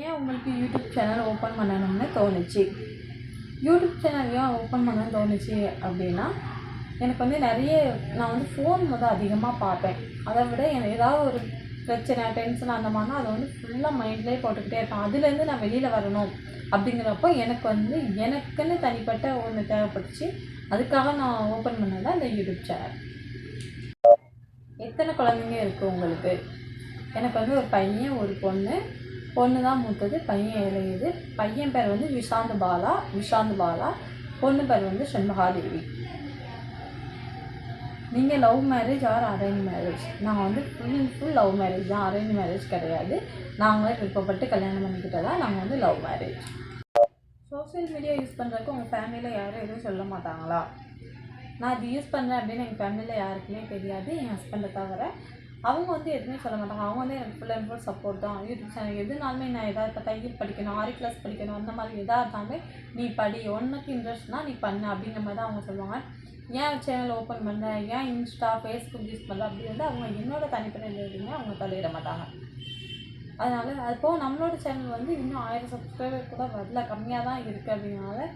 ஏன் உங்களுக்கு YouTube channel open பண்ணணும்னு தோணுச்சு? யூடியூப் சேனல் ஏன் ஓப்பன் பண்ணணும்னு தோணுச்சு அப்படின்னா எனக்கு வந்து நிறைய நான் வந்து ஃபோன் வந்து அதிகமாக பார்ப்பேன். அதை விட எனக்கு ஏதாவது ஒரு பிரச்சனை டென்ஷன் அந்த மாதிரினா அதை வந்து ஃபுல்லாக மைண்ட்லேயே போட்டுக்கிட்டே இருப்பேன். அதுலேருந்து நான் வெளியில் வரணும் அப்படிங்கிறப்போ எனக்கு வந்து எனக்குன்னு தனிப்பட்ட ஒன்று தேவைப்பட்டுச்சு அதுக்காக நான் ஓப்பன் பண்ணது அந்த யூடியூப் சேனல் எத்தனை குழந்தைங்க இருக்குது உங்களுக்கு? எனக்கு வந்து ஒரு பையன் ஒரு பொண்ணு பொண்ணு தான் மூத்தது பையன் இளையது. பையன் பேர் வந்து விஷாந்த் பாலா விஷாந்த் பாலா. பொண்ணு பேர் வந்து செண்பகாதேவி நீங்கள் love marriage or arrange marriage நான் வந்து full and full love marriage தான். அரேஞ்ச் மேரேஜ் கிடையாது. நாங்களே விருப்பப்பட்டு கல்யாணம் பண்ணிக்கிட்டதா நாங்கள் வந்து love marriage social media use பண்ணுறதுக்கு உங்கள் ஃபேமிலியில் யாரும் எதுவும் சொல்ல மாட்டாங்களா? நான் இது யூஸ் பண்ணுறேன் அப்படின்னு எங்கள் ஃபேமிலியில் யாருக்குமே தெரியாது. என் ஹஸ்பண்டை தவிர அவங்க வந்து எதுவுமே சொல்ல மாட்டாங்க. அவங்க வந்து எனக்கு ஃபுல் அண்ட் ஃபுல் சப்போர்ட் தான். யூடியூப் சேனல் எதுனாலுமே நான் எதாவது இப்போ தையல் படிக்கணும் ஆரி கிளாஸ் படிக்கணும் அந்த மாதிரி எதாக இருந்தாலுமே நீ படி. உனக்கு இன்ட்ரெஸ்ட்னா நீ பண்ணு அப்படிங்கிற மாதிரி தான் அவங்க சொல்லுவாங்க. ஏன் சேனல் ஓப்பன் பண்ண? ஏன் இன்ஸ்டா ஃபேஸ்புக் யூஸ் பண்ணல? அப்படி வந்து அவங்க என்னோட தனிப்பட்ட எதுவுமே அவங்க தலையிட மாட்டாங்க. அதனால் அது போக நம்மளோட சேனல் வந்து இன்னும் ஆயிரம் சப்ஸ்கிரைபர் கூட வரல. கம்மியாக தான் இருக்குது அப்படின்னால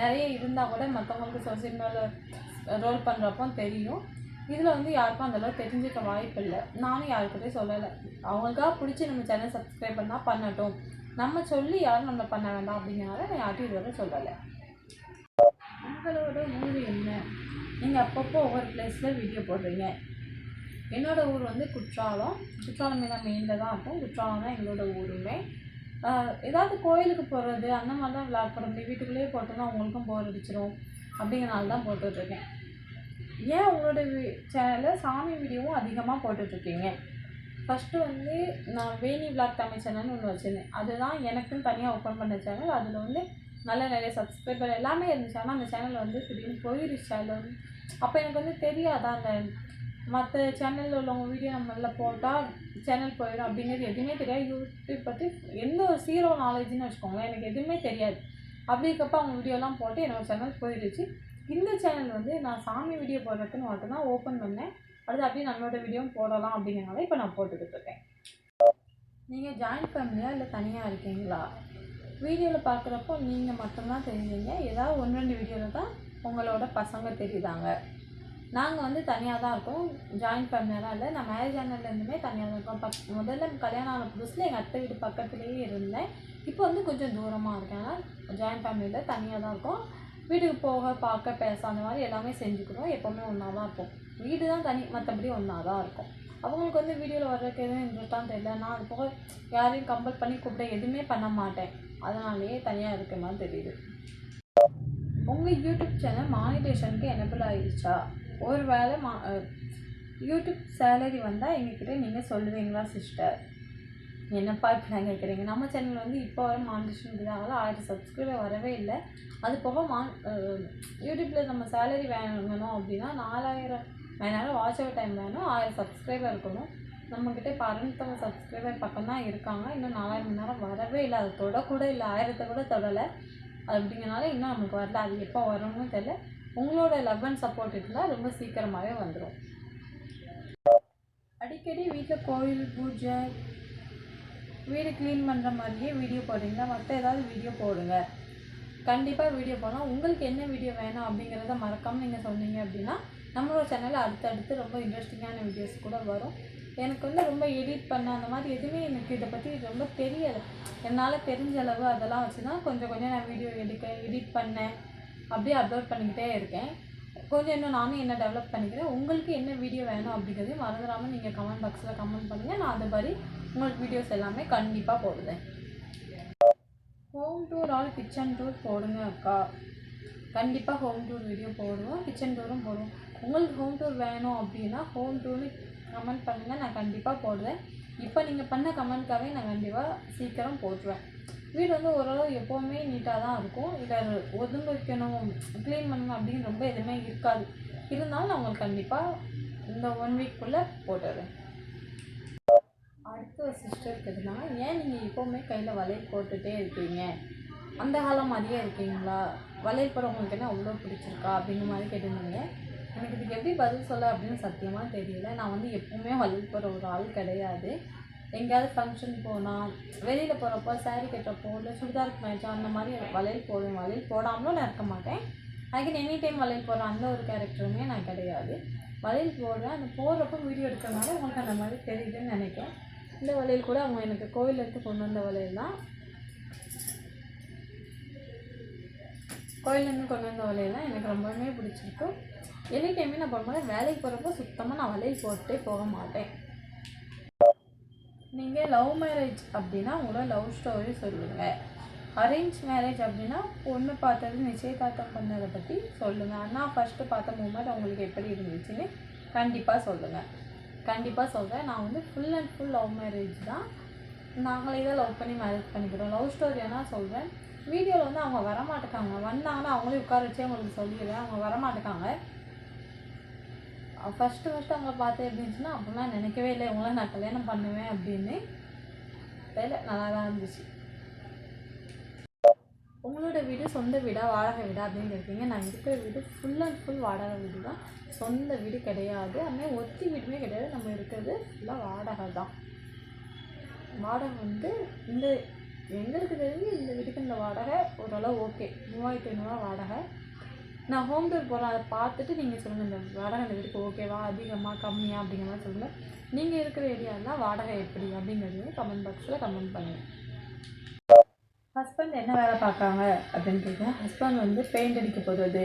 நிறைய இருந்தால் கூட மற்றவங்களுக்கு சோசியல் மீடியாவில் ரோல் பண்ணுறப்போ தெரியும். இதில் வந்து யாருக்கும் அந்தளவு தெரிஞ்சுக்க வாய்ப்பு இல்லை. நானும் யாருக்கிட்டையும் சொல்லலை. அவங்களுக்காக பிடிச்சி நம்ம சேனல் சப்ஸ்கிரைப் பண்ணால் பண்ணட்டும். நம்ம சொல்லி யாரும் நம்மளை பண்ண வேண்டாம் அப்படிங்கிறனால நான் யார்ட்டும் இதுவரை சொல்லலை. உங்களோட ஊர் என்ன? நீங்கள் அப்பப்போ ஒவ்வொரு பிளேஸில் வீடியோ போடுறீங்க. என்னோட ஊர் வந்து குற்றாலம். குற்றாலம் தான் மெயினில் தான் இருக்கும். குற்றாலம் தான் எங்களோட ஊருமே. ஏதாவது கோயிலுக்கு போகிறது அந்த மாதிரி தான் விளாட் போட முடியும் வீட்டுக்குள்ளேயே போட்டோம்னா உங்களுக்கும் போர் அடிச்சிடும் அப்படிங்கிறனால தான் போட்டுட்ருக்கேன் ஏன் உங்களோட சேனலில் சாமி வீடியோவும் அதிகமாக போட்டுட்ருக்கீங்க? ஃபஸ்ட்டு வந்து நான் வேணி விளாக் தமிழ் சேனல்னு ஒன்று வச்சுருந்தேன். அதுதான் எனக்குன்னு தனியாக ஓப்பன் பண்ண சேனல். அதில் வந்து நல்ல நிறைய சப்ஸ்கிரைபர் எல்லாமே இருந்துச்சு. ஆனால் அந்த சேனல் வந்து திடீர்னு போயிருச்சு. அதில் வந்து அப்போ எனக்கு வந்து தெரியாதா? அந்த மற்ற சேனலில் உள்ளவங்க வீடியோ நம்மள போட்டால் சேனல் போயிடும் அப்படிங்கிறது எதுவுமே தெரியாது. யூடியூப் பற்றி எந்த ஒரு சீரோ நாலேஜ்னு வச்சுக்கோங்களேன். எனக்கு எதுவுமே தெரியாது. அப்படி அவங்க வீடியோலாம் போட்டு என்னோட சேனல் போயிடுச்சு இந்த சேனல் வந்து நான் சாமி வீடியோ போடுறதுக்குன்னு மட்டும்தான் ஓப்பன் பண்ணேன். அடுத்து அப்படியே நம்மளோட வீடியோவும் போடலாம் அப்படிங்கிறனால இப்போ நான் போட்டுக்கிட்டு இருக்கேன். நீங்கள் ஜாயின் ஃபேமிலியா இல்லை தனியாக இருக்கீங்களா? வீடியோவில் பார்க்குறப்போ நீங்கள் மட்டும்தான் தெரிஞ்சீங்க. ஏதாவது ஒன்று ரெண்டு வீடியோவில் தான் உங்களோட பசங்க தெரியுதாங்க நாங்கள் வந்து தனியாக தான் இருக்கோம். ஜாயின் ஃபேமிலியெல்லாம் இல்லை நான் மேரேஜ் ஆனதுலேருந்துமே தனியாக தான் இருக்கோம். பக் முதல்ல கல்யாணம் ஆன புதுசில் எங்கள் அத்தை வீடு பக்கத்துலேயே இருந்தேன். இப்போ வந்து கொஞ்சம் தூரமாக இருக்கேன். ஆனால் ஜாயின்ட் ஃபேமிலியில் தனியாக தான் இருக்கோம். வீட்டுக்கு போக பார்க்க பேச அந்த மாதிரி எல்லாமே செஞ்சுக்கிறோம் எப்போவுமே ஒன்றா தான் இருப்போம். வீடு தான் தனி மற்றபடி ஒன்றா தான் இருக்கும். அவங்களுக்கு வந்து வீடியோவில் வர்றதுக்கு எதுவும் இன்ட்ரெஸ்ட்டாக தெரியல. நான் அது போக யாரையும் கம்பல் பண்ணி கூப்பிட எதுவுமே பண்ண மாட்டேன். அதனாலேயே தனியாக இருக்க மாதிரி தெரியுது. உங்கள் யூடியூப் சேனல் மானிட்டேஷனுக்கு எனபிள் ஆயிடுச்சா? ஒரு வேளை மா யூடியூப் சேலரி வந்தால் எங்ககிட்ட நீங்கள் சொல்லுவீங்களா சிஸ்டர் என்னப்பா இப்படி கேட்குறீங்க நம்ம சேனல் வந்து இப்போ வர மாண்டிஷன் இதாகல ஆயிரம் சப்ஸ்கிரைபர் வரவே இல்லை. அது போக மா யூடியூப்பில் நம்ம சேலரி வாங்கணும் அப்படின்னா நாலாயிரம் வேணாலும் வாட்ச் அவர் டைம் வேணும் ஆயிரம் சப்ஸ்கிரைபர் இருக்கணும். நம்மக்கிட்ட இப்போ அறுநூத்தம்பது சப்ஸ்கிரைபர் பக்கம் தான் இருக்காங்க. இன்னும் நாலாயிரம் மணி நேரம் வரவே இல்லை. அது தொடக்கூட இல்லை. ஆயிரத்தை கூட தொடலை. அப்படிங்கிறனால இன்னும் நமக்கு வரல. அது எப்போ வரும்னு தெரியல. உங்களோட லவ் அண்ட் சப்போர்ட் இருந்தால் ரொம்ப சீக்கிரமாகவே வந்துடும் அடிக்கடி வீட்டில் கோயில் பூஜை வீடு க்ளீன் பண்ணுற மாதிரியே வீடியோ போடுறீங்களா? மற்ற ஏதாவது வீடியோ போடுங்க. கண்டிப்பாக வீடியோ போடலாம். உங்களுக்கு என்ன வீடியோ வேணும் அப்படிங்கிறத மறக்காமல் நீங்கள் சொன்னீங்க அப்படின்னா நம்மளோட சேனலில் அடுத்தடுத்து ரொம்ப இன்ட்ரெஸ்டிங்கான வீடியோஸ் கூட வரும். எனக்கு வந்து ரொம்ப எடிட் பண்ண அந்த மாதிரி எதுவுமே எனக்கு இதை பற்றி ரொம்ப தெரியலை என்னால் தெரிஞ்ச அளவு அதெல்லாம் வச்சு தான் கொஞ்சம் கொஞ்சம் நான் வீடியோ எடுக்க எடிட் பண்ணேன். அப்படியே அப்லோட் பண்ணிக்கிட்டே இருக்கேன். கொஞ்சம் இன்னும் நானும் என்ன டெவலப் பண்ணிக்கிறேன். உங்களுக்கு என்ன வீடியோ வேணும் அப்படிங்கிறதையும் மறந்துடாமல் நீங்கள் கமெண்ட் பாக்ஸில் கமெண்ட் பண்ணுங்கள் நான் அது மாதிரி உங்களுக்கு வீடியோஸ் எல்லாமே கண்டிப்பாக போடுவேன் home tour or kitchen tour போடுங்க அக்கா. கண்டிப்பாக ஹோம் டூர் வீடியோ போடுவோம் கிச்சன் டூரும் போடுவோம். உங்களுக்கு ஹோம் டூர் வேணும் அப்படின்னா ஹோம் டூர்னு கமெண்ட் பண்ணுங்கள் நான் கண்டிப்பாக போடுறேன். இப்போ நீங்கள் பண்ண கமெண்ட்காகவே நான் கண்டிப்பாக சீக்கிரம் போட்டுருவேன். வீடு வந்து ஓரளவு எப்போவுமே நீட்டாக தான் இருக்கும். இதை ஒதுங்க வைக்கணும் க்ளீன் பண்ணணும் அப்படின்னு ரொம்ப எதுவுமே இருக்காது. இருந்தாலும் நான் உங்களுக்கு கண்டிப்பாக இந்த ஒன் வீக்குள்ளே போட்டுடுறேன் மருத்துவ ஒரு சிஸ்டருக்கு ஏன் நீங்கள் எப்போவுமே கையில் வளையல் போட்டுகிட்டே இருக்கீங்க? அந்த காலம் மாதிரியே இருக்கீங்களா? வளையல் போட உங்களுக்கு என்ன அவ்வளோ பிடிச்சிருக்கா? அப்படிங்கிற மாதிரி கேட்டிருந்தீங்க. எனக்கு இதுக்கு எப்படி பதில் சொல்ல அப்படின்னு சத்தியமாக தெரியல. நான் வந்து எப்போவுமே வளையல் போடுற ஒரு ஆள் கிடையாது. எங்கேயாவது ஃபங்க்ஷன் போனால் வெளியில் போகிறப்போ சாரீ கட்டுறப்போ இல்லை சுடிதாருக்கு மேட்சோ அந்த மாதிரி வளையல் போடுவேன். வளையல் போடாமலும் நான் இருக்க மாட்டேன். அதுக்கு எனி டைம் வளையல் போடுற அந்த ஒரு கேரக்டருமே நான் கிடையாது. வளையல் போடுறேன் அந்த போடுறப்போ வீடியோ எடுக்கிறனால உங்களுக்கு அந்த மாதிரி தெரியுதுன்னு நினைக்கிறேன். இந்த வளையல் கூட அவங்க எனக்கு கோயிலேருந்து கொண்டு வந்த வளையல் தான். கோயிலேருந்து கொண்டு வந்த வளையல் தான் எனக்கு ரொம்பவுமே பிடிச்சிருக்கு. எனி டைமே நான் போகும்போது வேலைக்கு போகிறப்போ சுத்தமாக நான் வளையல் போட்டே போக மாட்டேன். நீங்கள் லவ் மேரேஜ் அப்படின்னா உங்களோட லவ் ஸ்டோரி சொல்லுங்கள் அரேஞ்ச் மேரேஜ் அப்படின்னா பொண்ணு பார்த்தது நிச்சயதார்த்தம் பண்ணதை பற்றி சொல்லுங்கள் அண்ணா ஃபஸ்ட்டு பார்த்த மூமெண்ட் அவங்களுக்கு எப்படி இருந்துச்சுன்னு கண்டிப்பாக சொல்லுங்கள் கண்டிப்பாக சொல்கிறேன் நான் வந்து full and full love marriage தான். நாங்களே தான் லவ் பண்ணி மேரேஜ் பண்ணிக்கிறோம் லவ் ஸ்டோரியாக சொல்கிறேன் வீடியோவில் வந்து அவங்க வரமாட்டேக்காங்க. வந்தாங்கன்னா அவங்களே உட்கார வச்சு அவங்களுக்கு சொல்லிடுவேன் அவங்க வரமாட்டேக்காங்க. ஃபஸ்ட்டு ஃபஸ்ட்டு அவங்கள பார்த்து எப்படி இருந்துச்சுன்னா அப்படிலாம் நினைக்கவே இல்லை. இவங்களாம் நான் கல்யாணம் பண்ணுவேன் அப்படின்னு. வேலை நல்லா தான் இருந்துச்சு. உங்களோட வீடு சொந்த வீடா வாடகை வீடா அப்படின்னு இருக்கீங்க நான் இருக்கிற வீடு ஃபுல் அண்ட் ஃபுல் வாடகை வீடு தான். சொந்த வீடு கிடையாது. அதுமாதிரி ஒத்தி வீடுமே கிடையாது. நம்ம இருக்கிறது ஃபுல்லாக வாடகை தான். வாடகை வந்து இந்த எங்களுக்கு தெரிஞ்சு இந்த வீட்டுக்கு இந்த வாடகை ஓரளவு ஓகே மூவாயிரத்தி ஐநூறுரூவா வாடகை. நான் ஹோம் டூர் போகிறேன் அதை பார்த்துட்டு நீங்கள் சொல்லுங்கள் இந்த வாடகை இந்த வீட்டுக்கு ஓகேவா அதிகமாக கம்மியாக அப்படிங்கிற மாதிரி சொல்லுங்கள் நீங்கள் இருக்கிற ஏரியாவில் வாடகை எப்படி அப்படிங்கிறது கமெண்ட் பாக்ஸில் கமெண்ட் பண்ணுங்கள் ஹஸ்பண்ட் என்ன வேலை பார்க்குறாங்க அப்படின்னு ஹஸ்பண்ட் வந்து பெயிண்ட் அடிக்க போகிறது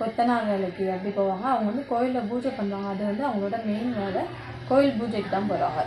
கொத்தனார் வேலைக்கு அப்படி போவாங்க. அவங்க வந்து கோயிலில் பூஜை பண்ணுவாங்க. அது வந்து அவங்களோட மெயின் வேலை. கோயில் பூஜைக்கு தான் போகிறாங்க